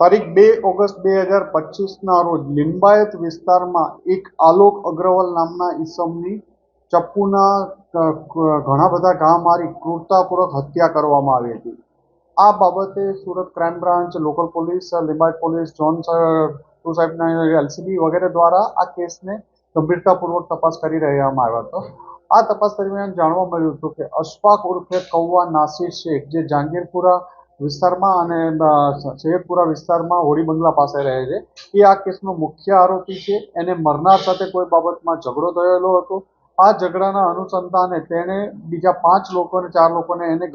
તારીખ બે ઓગસ્ટ બે હજાર પચીસના રોજ લિંબાયત વિસ્તારમાં એક આલોક અગ્રવાલ નામના ઈસમની ચપ્પુના ઘણા બધા ઘા મારી ક્રૂરતાપૂર્વક હત્યા કરવામાં આવી હતી. આ બાબતે Surat crime branch, local police, Limbayat police, zone two સાહેબના એલસીબી વગેરે દ્વારા આ કેસને ગંભીરતાપૂર્વક તપાસ કરી રહેવામાં આવ્યો હતો. આ તપાસ દરમિયાન જાણવા મળ્યું હતું કે અશફાક ઉર્ફે કૌવા નાસિર શેખ, જે જહાંગીરપુરા વિસ્તારમાં અને સૈયદપુરા વિસ્તારમાં હોળી બંગલા પાસે રહે છે. એ આ કેસનો મુખ્ય આરોપી છે. એને મરનાર સાથે કોઈ બાબતમાં ઝઘડો થયેલો હતો. આ ઝઘડાના અનુસંધાને તેણે બીજા પાંચ લોકોને, ચાર લોકોને એને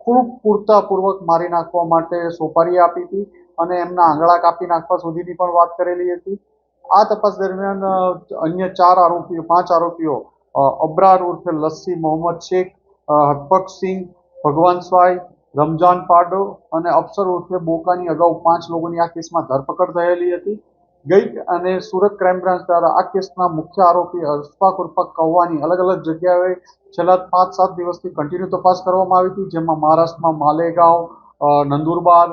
ખૂબ પૂરતાપૂર્વક મારી નાખવા માટે સોપારી આપી હતી અને એમના આંગળા કાપી નાખવા સુધીની પણ વાત કરેલી હતી. આ તપાસ દરમિયાન અન્ય ચાર આરોપીઓ, પાંચ આરોપીઓ અબરાર ઉર્ફે લસ્સી મોહમ્મદ શેખ હરપક સિંહ, ભગવાન સ્વાઈ રમજાન પાડો અને અફસર ઉર્ફે બોકાની અગાઉ પાંચ લોકોની આ કેસમાં ધરપકડ થયેલી હતી. ગઈ અને સુરત ક્રાઇમ બ્રાન્ચ દ્વારા આ કેસના મુખ્ય આરોપી અશફાક ઉર્ફા કૌવાની અલગ અલગ જગ્યાએ છેલ્લા પાંચ સાત દિવસથી કન્ટિન્યુ તપાસ કરવામાં આવી હતી, જેમાં મહારાષ્ટ્રમાં માલેગાંવ નંદુરબાર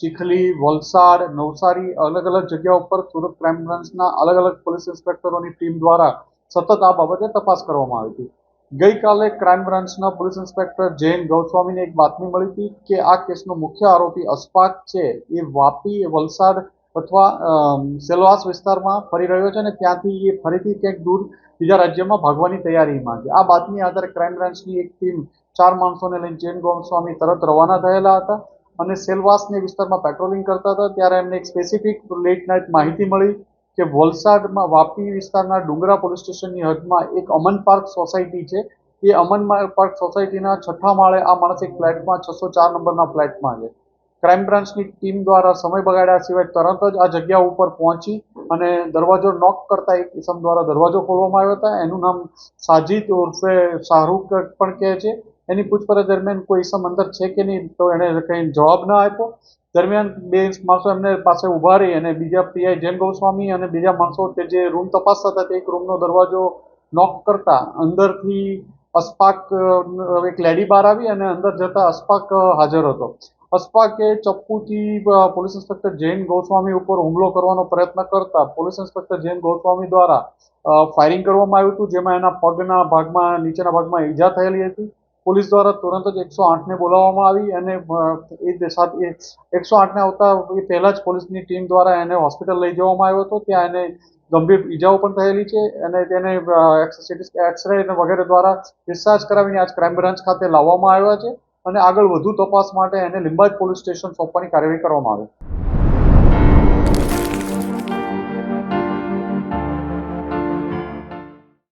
ચીખલી, વલસાડ, નવસારી અલગ અલગ જગ્યાઓ ઉપર સુરત ક્રાઇમ બ્રાન્ચના અલગ અલગ પોલીસ ઇન્સ્પેક્ટરોની ટીમ દ્વારા સતત આ બાબતે તપાસ કરવામાં આવી હતી. ગઈકાલે ક્રાઇમ બ્રાન્ચના પોલીસ ઇન્સ્પેક્ટર જૈન ગૌસ્વામીને એક બાતમી મળી હતી કે આ કેસનો મુખ્ય આરોપી અસ્પાક છે. એ વાપી, વલસાડ અથવા સેલવાસ વિસ્તારમાં ફરી રહ્યો છે અને ત્યાંથી એ ફરીથી ક્યાંક દૂર બીજા રાજ્યમાં ભાગવાની તૈયારીમાં છે. આ બાતમી આધારે ક્રાઇમ બ્રાન્ચની એક ટીમ ચાર માણસોને લઈને જૈન ગોસ્વામી તરત રવાના થયેલા હતા અને સેલવાસની વિસ્તારમાં પેટ્રોલિંગ કરતા હતા. ત્યારે એમને એક સ્પેસિફિક લેટ નાઇટ માહિતી મળી કે વલસાડમાં વાપી વિસ્તારના ડુંગરા પોલીસ સ્ટેશનની હદમાં એક અમન પાર્ક સોસાયટી છે. એ અમન પાર્ક સોસાયટીના છઠ્ઠા માળે આ માણસ એક ફ્લેટમાં છસો ચાર નંબરના ફ્લેટમાં છે. ક્રાઇમ બ્રાન્ચની ટીમ દ્વારા સમય બગાડ્યા સિવાય તરત જ આ જગ્યા ઉપર પહોંચી અને દરવાજો નોક કરતા એક કિસમ દ્વારા દરવાજો ખોલવામાં આવ્યો હતા. એનું નામ સાજિદ ઉર્ફે શાહરૂખ પણ કહે છે. એની પૂછપરછ દરમિયાન કોઈ ઇસમ અંદર છે કે નહીં, તો એણે કંઈ જવાબ ન આપ્યો. દરમિયાન બે માણસો એમને પાસે ઊભા રહી અને બીજા પીઆઈ જૈન ગોસ્વામી અને બીજા માણસો કે જે રૂમ તપાસતા હતા, તે એક રૂમનો દરવાજો નોક કરતા અંદરથી અસ્પાક એક લેડી બહાર આવી અને અંદર જતા અસ્પાક હાજર હતો. અસ્પાકે ચપ્પુથી પોલીસ ઇન્સ્પેક્ટર જૈન ગોસ્વામી ઉપર હુમલો કરવાનો પ્રયત્ન કરતા પોલીસ ઇન્સ્પેક્ટર જૈન ગોસ્વામી દ્વારા ફાયરિંગ કરવામાં આવ્યું હતું, જેમાં એના પગના ભાગમાં, નીચેના ભાગમાં ઈજા થયેલી હતી. પોલીસ દ્વારા તુરંત જ એકસો આઠને બોલાવવામાં આવી અને એ સાથે એકસો આઠને આવતા એ પહેલાં જ પોલીસની ટીમ દ્વારા એને હોસ્પિટલ લઈ જવામાં આવ્યો હતો. ત્યાં એને ગંભીર ઈજાઓ પણ થયેલી છે અને તેને એક્સરે અને વગેરે દ્વારા ડિસ્ચાર્જ કરાવીને આજ ક્રાઇમ બ્રાન્ચ ખાતે લાવવામાં આવ્યા છે અને આગળ વધુ તપાસ માટે એને લિંબાયત પોલીસ સ્ટેશન સોંપવાની કાર્યવાહી કરવામાં આવી.